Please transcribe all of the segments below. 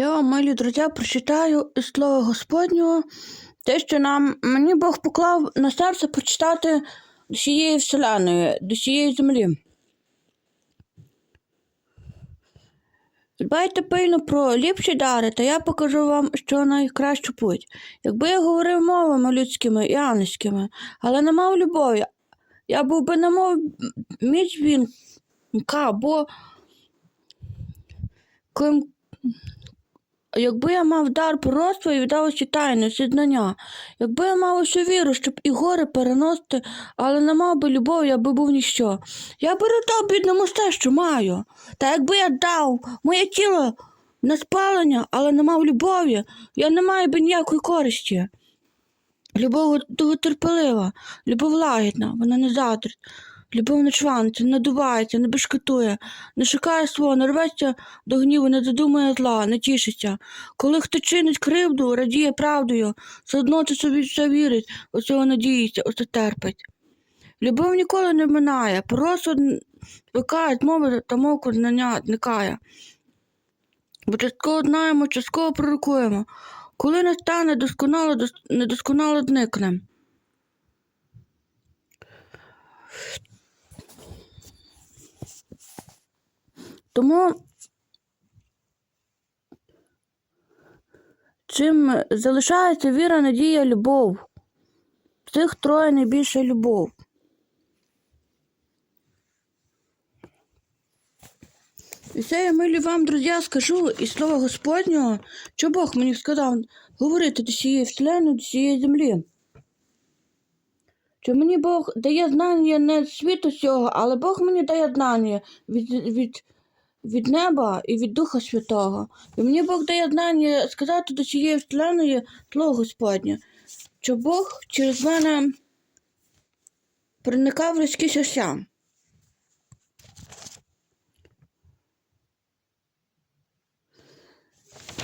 Я вам, милі друзі, прочитаю із слова Господнього, те, що нам мені Бог поклав на серце прочитати до всієї вселеної, до всієї землі. Дбайте пильно про ліпші дари, та я покажу вам, що найкращу путь. Якби я говорив мовами людськими і ангельськими, але не мав любові, я був би не мов міць вінка, бо клим... якби я мав дар пророцтва і віддалості тайності знання, якби я мав усю віру, щоб і гори переносити, але не мав би любові, я би був ніщо. Я би роздав бідному все, що маю. Та якби я дав моє тіло на спалення, але не мав любові, я не маю би ніякої користі. Любов довготерпелива, любов лагідна, вона не задрить. Любов не чваниться, не надувається, не бешкетує, не шукає свого, не рветься до гніву, не задумує зла, не тішиться. Коли хто чинить кривду, радіє правдою, все одно це собі все вірить, усього надіється, усе терпить. Любов ніколи не минає, просто звикає, мови та мовку знання зникає. Бо частково знаємо, частково пророкуємо. Коли настане досконало, недосконало зникне. Тому чим залишається віра, надія, любов. Цих троє найбільша любов. І це я милі вам, друзі, скажу із слова Господнього, що Бог мені сказав говорити до цієї вселеної, до цієї землі. Що мені Бог дає знання не світу цього, але Бог мені дає знання від, від, від неба і від Духа Святого. І мені Бог дає знання сказати до цієї вселеної слово Господнє, що Бог через мене проникав в людські серця.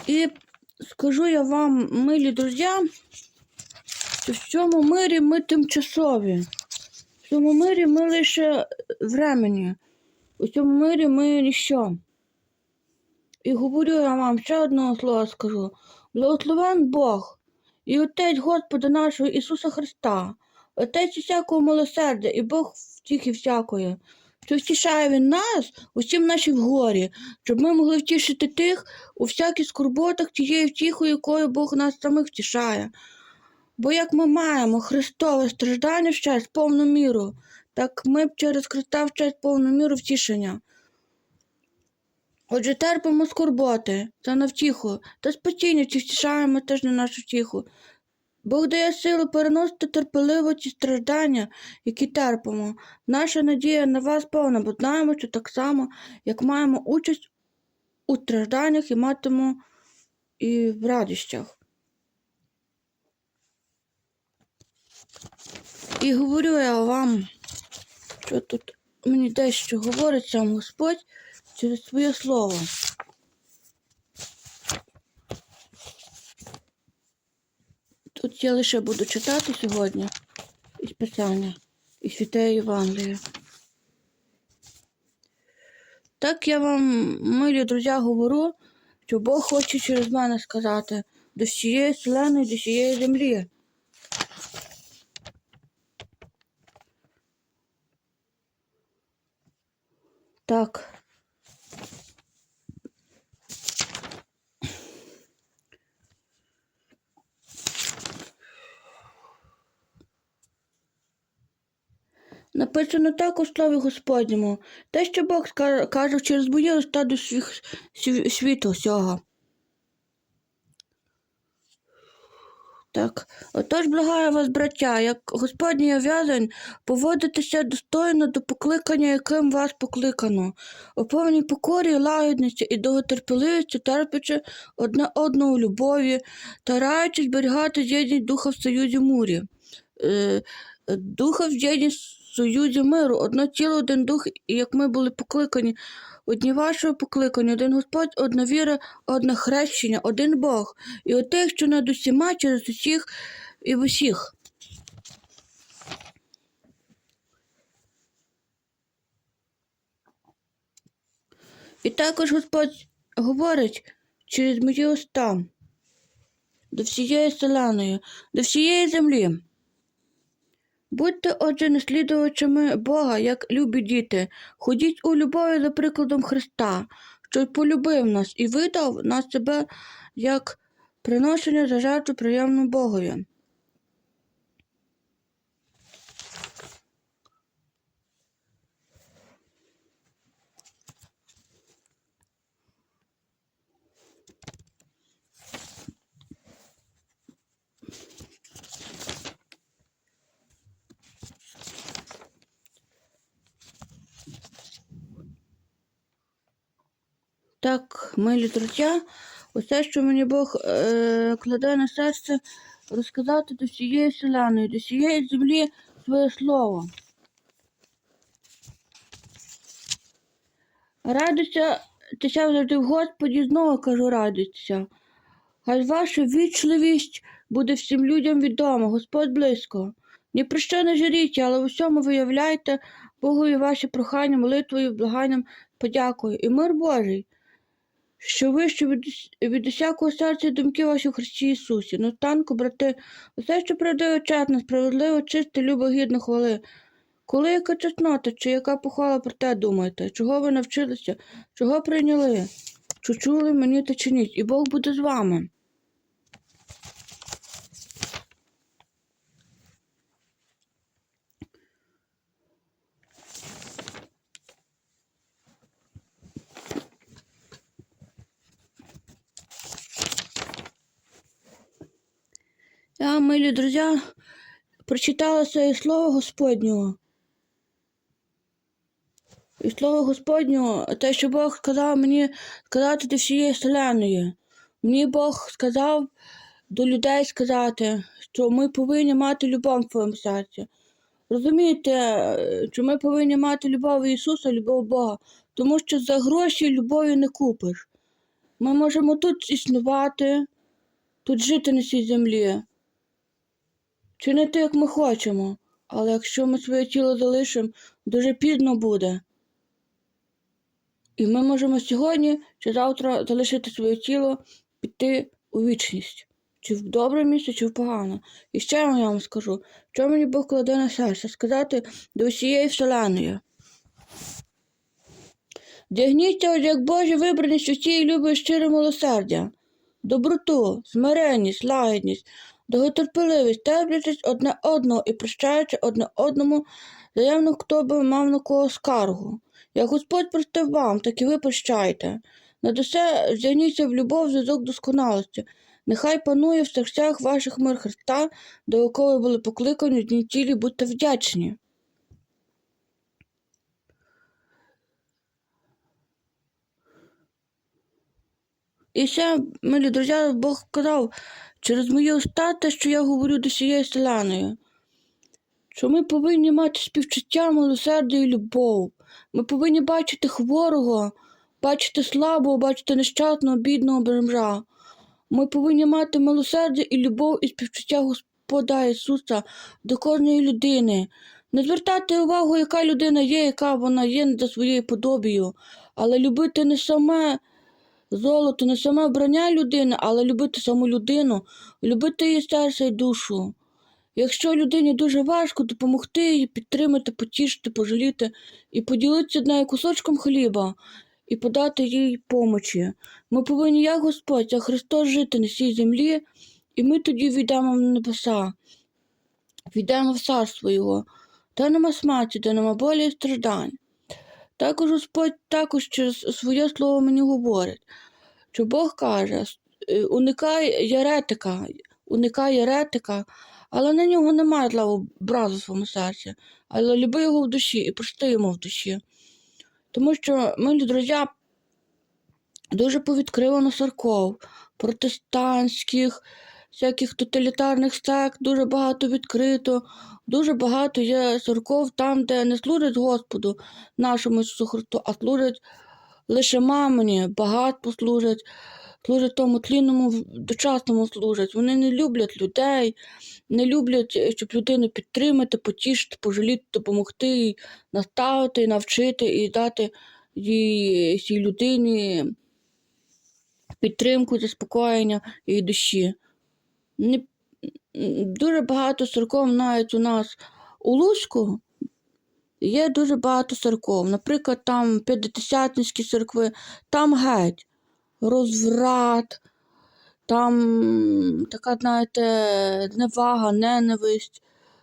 І скажу я вам, милі друзі, що в цьому мирі ми тимчасові. В цьому мирі ми лише времені. У цьому мирі ми ніщо. І говорю я вам ще одного слова скажу. Благословен Бог і Отець Господа нашого Ісуса Христа, Отець усякого милосердя і Бог втіхи всякої, що втішає Він нас усім наші в горі, щоб ми могли втішити тих у всяких скорботах тією втіхою, якою Бог нас самих втішає. Бо як ми маємо Христове страждання в честь повну міру, так ми б через Христа в честь повну міру втішення. Отже, терпимо скорботи та на втіху, та спокійно чи втішаємо теж на нашу втіху. Бог дає силу переносити терпеливо ці страждання, які терпимо. Наша надія на вас повна, бо знаємо, що так само, як маємо участь у стражданнях і матимемо і в радощах. І говорю я вам, що тут мені дещо говорить сам Господь через своє слово. Тут я лише буду читати сьогодні із Писання, і Святе Євангеліє. Так я вам, милі друзі, говорю, що Бог хоче через мене сказати до всієї вселеної, до всієї землі. Так. Написано так у слові Господньому, те, що Бог каже через моє сві- світу всього. Так, отож благаю вас, браття, як Господній в'язань, поводитися достойно до покликання, яким вас покликано, у повній покорі, лагідності і довготерпеливості, терпячи одне одного у любові, стараючись зберігати єдність духа в союзі мурі. Е, духа в єдність союзі миру, одно тіло, один дух, і як ми були покликані, одні вашого покликання, один Господь, одна віра, одне хрещення, один Бог, і отих, що над усіма через усіх і в усіх. І також Господь говорить, через мої уста до всієї селеної, до всієї землі. Будьте, отже, наслідувачами Бога, як любі діти, ходіть у любові за прикладом Христа, що полюбив нас і видав на себе як приношення за жертву приємну Богові. Так, милі друзі, усе, що мені Бог е, кладе на серце, розказати до всієї вселеної, до всієї землі своє слово. Радуйся, тися завжди в Господі, знову кажу, радуйтеся. Хай ваша вічливість буде всім людям відома, Господь близько. Ні про що не жарійте, але в усьому виявляйте Богові ваші прохання, молитвою, благанням, подякою. І мир Божий, що вище від, від усякого серця думки ваші в Христі Ісусі. Ну, танку, брати, усе, що правдиво, чесно, справедливо, чисте, любо, гідно хвали. Коли яка чеснота, чи яка похвала про те думаєте? Чого ви навчилися? Чого прийняли? Чи чули мені та чиніть? І Бог буде з вами. Я, милі друзі, прочитала своє слово Господнього. І слово Господнього, те, що Бог сказав мені сказати до всієї вселеної. Мені Бог сказав до людей сказати, що ми повинні мати любов в своєму серці. Розумієте, що ми повинні мати любов Ісуса, любов Бога, тому що за гроші любові не купиш. Ми можемо тут існувати, тут жити на цій землі, чинити, як ми хочемо, але якщо ми своє тіло залишимо, дуже пізно буде. І ми можемо сьогодні чи завтра залишити своє тіло, піти у вічність. Чи в добре місце, чи в погане. І ще я вам скажу, що мені Бог кладе на серце, сказати до всієї вселеної. Вдягніться, отже, як Божі вибраність усієї люби і щире милосердя, доброту, смиренність, лагідність, довготерпеливість, терплячись одне одного і прощаючи одне одному, заявно хто би мав на кого скаргу. Як Господь простив вам, так і ви прощайте. Над усе вдягніться в любов, зв'язок досконалості. Нехай панує в серцях ваших мир Христа, до якого були покликані дні тілі, будьте вдячні. І ще, милі друзі, Бог сказав через мої уста те, що я говорю до всієї вселеної, що ми повинні мати співчуття, милосердя і любов. Ми повинні бачити хворого, бачити слабого, бачити нещасного, бідного бомжа. Ми повинні мати милосердя і любов і співчуття Господа Ісуса до кожної людини. Не звертати увагу, яка людина є, яка вона є за своєю подобію, але любити не саме золото, не саме вбрання людини, але любити саму людину, любити її серце і душу. Якщо людині дуже важко допомогти їй, підтримати, потішити, пожаліти і поділитися нею кусочком хліба і подати їй помочі. Ми повинні, як Господь, як Христос жити на цій землі, і ми тоді війдемо в небеса, війдемо в царство Його, де нема смерті, де нема болі і страждань. Також Господь також через своє слово мені говорить, що Бог каже, е, уникай яретика, уникай яретика, але на нього немає зла образу в своєму серці, але люби його в душі і прости йому в душі. Тому що ми, друзі, дуже повідкривано церков, протестантських, всяких тоталітарних сект, дуже багато відкрито, дуже багато є церков там, де не служать Господу нашому Ісусу Христу, а служать лише мамині, багатству служать, служать тому тлінному дочасному служать. Вони не люблять людей, не люблять, е, щоб людину підтримати, потішити, пожаліти, допомогти, наставити, навчити і дати їй цій людині підтримку, заспокоєння і душі. Не, дуже багато церков навіть у нас у Луцьку є дуже багато церков. Наприклад, там п'ятидесятницькі церкви, там геть розврат, там така, знаєте, зневага, ненависть,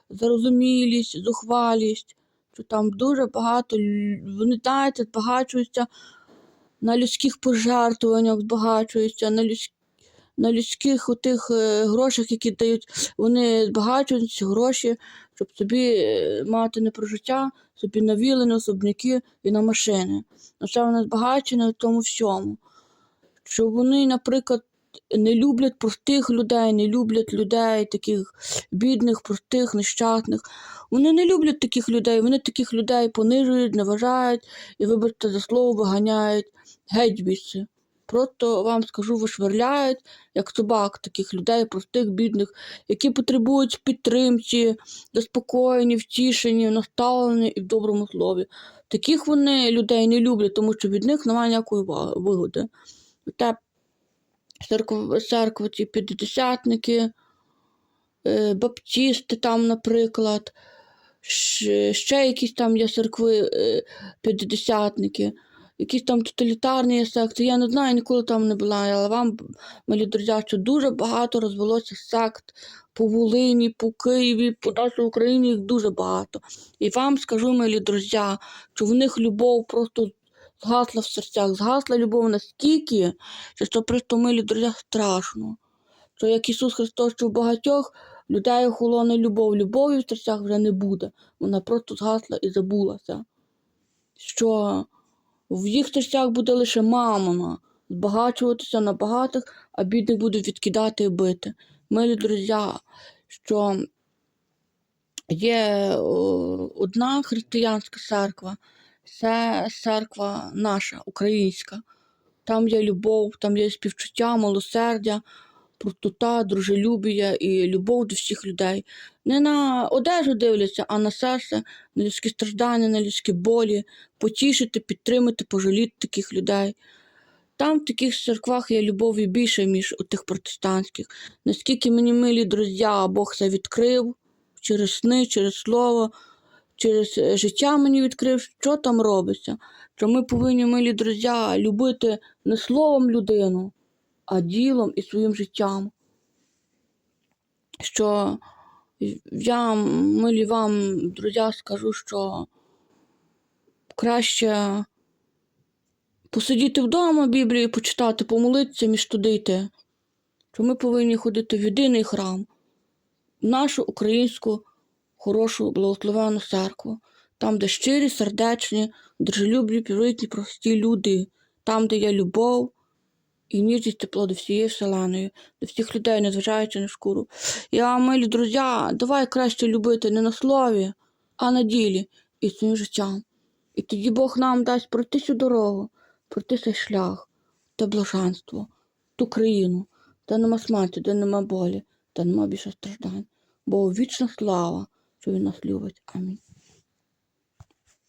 зарозумілість, зухвалість. Що там дуже багато, вони, знаєте, збагачуються на людських пожертвуваннях, збагачуються, на, людсь... на людських отих е, грошах, які дають, вони збагачують гроші, щоб собі е, мати не про життя, собі на віли, на особняки і на машини. Ну, це вони збагачені в тому всьому. Що вони, наприклад, не люблять простих людей, не люблять людей, таких бідних, простих, нещасних. Вони не люблять таких людей, вони таких людей понижують, зневажають і, вибачте за слово, виганяють геть звідси. Просто вам скажу, вишверляють, як собак, таких людей, простих, бідних, які потребують підтримки, заспокоєні, втішені, наставлені і в доброму слові. Таких вони людей не люблять, тому що від них немає ніякої вигоди. Та церква, церква ці п'ятидесятники, е, баптісти там, наприклад, ще, якісь там є церкви е, якісь там тоталітарні секти. Я не знаю, ніколи там не була, але вам, мої друзі, що дуже багато розвелося сект по Волині, по Києві, по нашій Україні їх дуже багато. І вам скажу, мої друзі, що в них любов просто згасла в серцях, згасла любов настільки, що це просто милі друзі страшно. Що як Ісус Христос, що в багатьох людей охолоне любов, любові в серцях вже не буде. Вона просто згасла і забулася. Що в їх серцях буде лише мамона, збагачуватися на багатих, а бідних будуть відкидати і бити. Милі друзі, що є одна християнська церква, це церква наша, українська. Там є любов, там є співчуття, милосердя, простота, дружелюбія і любов до всіх людей. Не на одежу дивляться, а на серце, на людські страждання, на людські болі, потішити, підтримати, пожаліти таких людей. Там в таких церквах є любові більше, ніж у тих протестантських. Наскільки мені милі друзі, Бог це відкрив через сни, через слово, через е, життя мені відкрив, що там робиться. Що ми повинні, милі друзі, любити не словом людину, а ділом і своїм життям. Що я, милі вам, друзі, скажу, що краще посидіти вдома Біблію почитати, помолитися, ніж туди. Що ми повинні ходити в єдиний храм, в нашу українську хорошу благословенну церкву, там, де щирі, сердечні, дружелюбні, привітні, прості люди, там, де є любов і ніжність тепло до всієї вселеної, до всіх людей, незважаючи на шкуру. Я, милі друзі, давай краще любити не на слові, а на ділі і своїм життям. І тоді Бог нам дасть пройти цю дорогу, пройти цей шлях, те блаженство, ту країну, де нема смерті, де нема болі, де нема більше страждань. Бо вічна слава, що він нас любить. Амінь.